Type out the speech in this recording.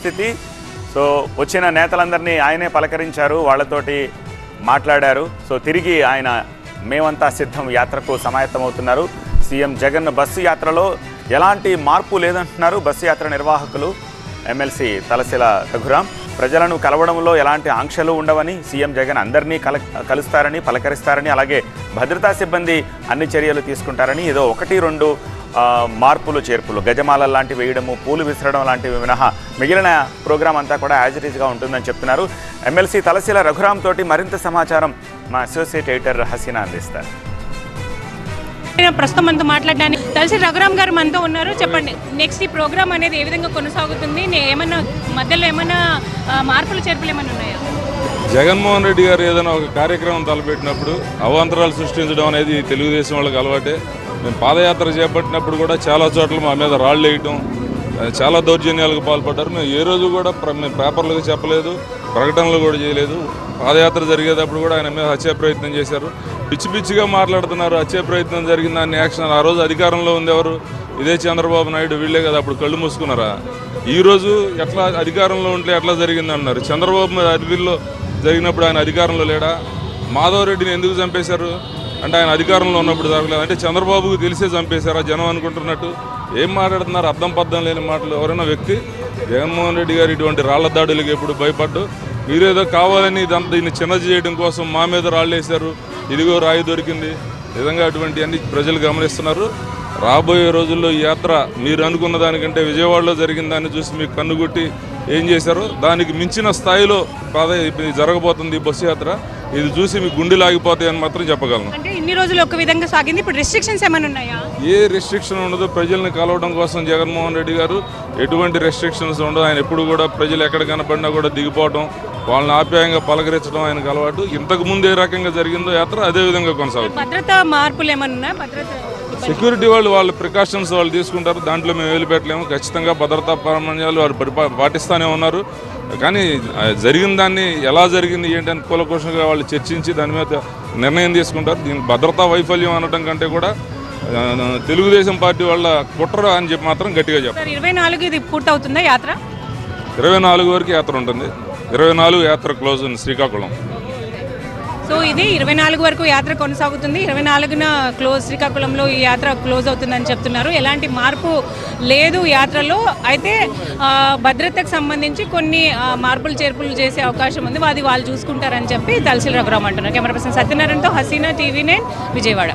స్థితి సో వచ్చిన నేతలందరినీ ఆయనే పలకరించారు వాళ్ళతోటి మాట్లాడారు. సో తిరిగి ఆయన మేమంతా సిద్ధం యాత్రకు సమాయత్తమవుతున్నారు. సీఎం జగన్ బస్సు యాత్రలో ఎలాంటి మార్పు లేదంటున్నారు బస్సు యాత్ర నిర్వాహకులు. ఎమ్మెల్సీ తలశిల రఘురాం ప్రజలను కలవడంలో ఎలాంటి ఆంక్షలు ఉండవని సీఎం జగన్ అందరినీ కల కలుస్తారని పలకరిస్తారని అలాగే భద్రతా సిబ్బంది అన్ని చర్యలు తీసుకుంటారని ఏదో ఒకటి రెండు మార్పులు చేర్పులు. గజమాల లాంటివి వేయడము పూలు విసరడం లాంటివి మినహా మిగిలిన ప్రోగ్రాం అంతా కూడా యాజ్ ఇట్ ఈస్గా ఉంటుందని చెప్తున్నారు. ఎమ్మెల్సీ తలశీల రఘురామ్ తోటి మరింత సమాచారం మా అసోసియేట్ ఎడిటర్ హసీనా అందిస్తారు. నేను ప్రస్తుతం మనతో మాట్లాడడానికి తెలిసి రఘురామ్ గారు మనతో ఉన్నారు. చెప్పండి నెక్స్ట్ ఈ ప్రోగ్రామ్ అనేది ఏ విధంగా కొనసాగుతుంది? నే- ఏమన్నా మధ్యలో ఏమన్నా ఆ, మార్పులు చేర్పులు ఏమైనా ఉన్నాయా? జగన్మోహన్ రెడ్డి గారు ఏదైనా ఒక కార్యక్రమం తలపెట్టినప్పుడు అవాంతరాలు సృష్టించడం అనేది తెలుగుదేశం వాళ్ళకి అలవాటే. మేము పాదయాత్ర చేపట్టినప్పుడు కూడా చాలా చోట్ల మా మీద రాళ్ళు వేయటం చాలా దౌర్జన్యాలకు పాల్పడ్డారు. మేము ఏ రోజు కూడా ప్ర- మేము పేపర్లకు చెప్పలేదు ప్రకటనలు కూడా చేయలేదు. పాదయాత్ర జరిగేటప్పుడు కూడా ఆయన మీద హత్యా ప్రయత్నం చేశారు. పిచ్చి పిచ్చిగా మాట్లాడుతున్నారు హత్యా ప్రయత్నం జరిగిన దాన్ని యాక్షన్ ఆ రోజు అధికారంలో ఉండేవారు. ఇదే చంద్రబాబు నాయుడు వీళ్ళే కదా అప్పుడు కళ్ళు మూసుకున్నారా? ఈరోజు ఎట్లా అధికారంలో ఉంటే ఎట్లా జరిగింది అన్నారు చంద్రబాబు మీద అడవిలో జరిగినప్పుడు ఆయన అధికారంలో లేడా? మాధవరెడ్డిని ఎందుకు చంపేశారు? అంటే ఆయన అధికారంలో ఉన్నప్పుడు జరగలేదు. అంటే చంద్రబాబుకు తెలిసే చంపేశారా జనం అనుకుంటున్నట్టు. ఏం మాట్లాడుతున్నారు? అర్థం పద్ధం లేని మాటలు. ఎవరైనా వ్యక్తి జగన్మోహన్ రెడ్డి గారు ఇటువంటి రాళ్ళ దాడులకు ఎప్పుడు భయపడ్డు? మీరేదో కావాలని ఇదంతా దీన్ని చిన్న చేయడం కోసం మా మీద రాళ్ళు వేశారు. ఇదిగో రాయి దొరికింది. నిజంగా అటువంటివన్నీ ప్రజలు గమనిస్తున్నారు. రాబోయే రోజుల్లో ఈ యాత్ర మీరు అనుకున్న దానికంటే విజయవాడలో జరిగిన దాన్ని చూసి మీకు కన్నుగుట్టి ఏం చేశారో? దానికి మించిన స్థాయిలో పాద జరగబోతుంది ఈ బస్సు యాత్ర. ఇది చూసి మీ గుండెలు ఆగిపోతాయని మాత్రం చెప్పగలను. అంటే ఇన్ని రోజులు ఒక విధంగా సాగింది. ఇప్పుడు రెస్ట్రిక్షన్స్ ఏమైనా ఉన్నాయా? ఏ రెస్ట్రిక్షన్ ఉండదు. ప్రజల్ని కలవడం కోసం జగన్మోహన్ రెడ్డి గారు ఎటువంటి రెస్ట్రిక్షన్స్ ఉండదు ఆయన ఎప్పుడు కూడా ప్రజలు ఎక్కడ కనపడినా కూడా దిగిపోవడం వాళ్ళని ఆప్యాయంగా పలకరించడం ఆయనకు అలవాటు. ఇంతకు ముందు ఏ రకంగా జరిగిందో యాత్ర అదే విధంగా కొనసాగుతుంది. భద్రత మార్పులు ఏమైనా ఉన్నాయా? భద్రత సెక్యూరిటీ వాళ్ళు వాళ్ళ ప్రికాషన్స్ వాళ్ళు తీసుకుంటారు. దాంట్లో మేము వదిలిపెట్టలేము ఖచ్చితంగా భద్రతా ప్రామాణ్యాలు వారు పాటిస్తానే ఉన్నారు. కానీ జరిగిన దాన్ని ఎలా జరిగింది ఏంటని కూలకోశంగా వాళ్ళు చర్చించి దాని మీద నిర్ణయం తీసుకుంటారు. దీనికి భద్రతా వైఫల్యం అనడం కంటే కూడా తెలుగుదేశం పార్టీ వాళ్ళ కుట్ర అని చెప్పి మాత్రం గట్టిగా చెప్పాలి. సార్ ఇరవై నాలుగు ఇది పూర్తవుతుందా యాత్ర? ఇరవై నాలుగు వరకు యాత్ర ఉంటుంది. ఇరవై నాలుగు యాత్ర క్లోజ్ ఉంది శ్రీకాకుళం. సో ఇది ఇరవై నాలుగు వరకు యాత్ర కొనసాగుతుంది. ఇరవై నాలుగున క్లోజ్ శ్రీకాకుళంలో ఈ యాత్ర క్లోజ్ అవుతుందని చెప్తున్నారు. ఎలాంటి మార్పు లేదు యాత్రలో. అయితే భద్రతకు సంబంధించి కొన్ని మార్పులు చేర్పులు చేసే అవకాశం ఉంది. అది వాళ్ళు చూసుకుంటారని చెప్పి తలసిల్ రఘురామ్ అంటున్నారు. కెమెరా పర్సన్ సత్యనారాయణతో హసీనా టీవీ నైన్ విజయవాడ.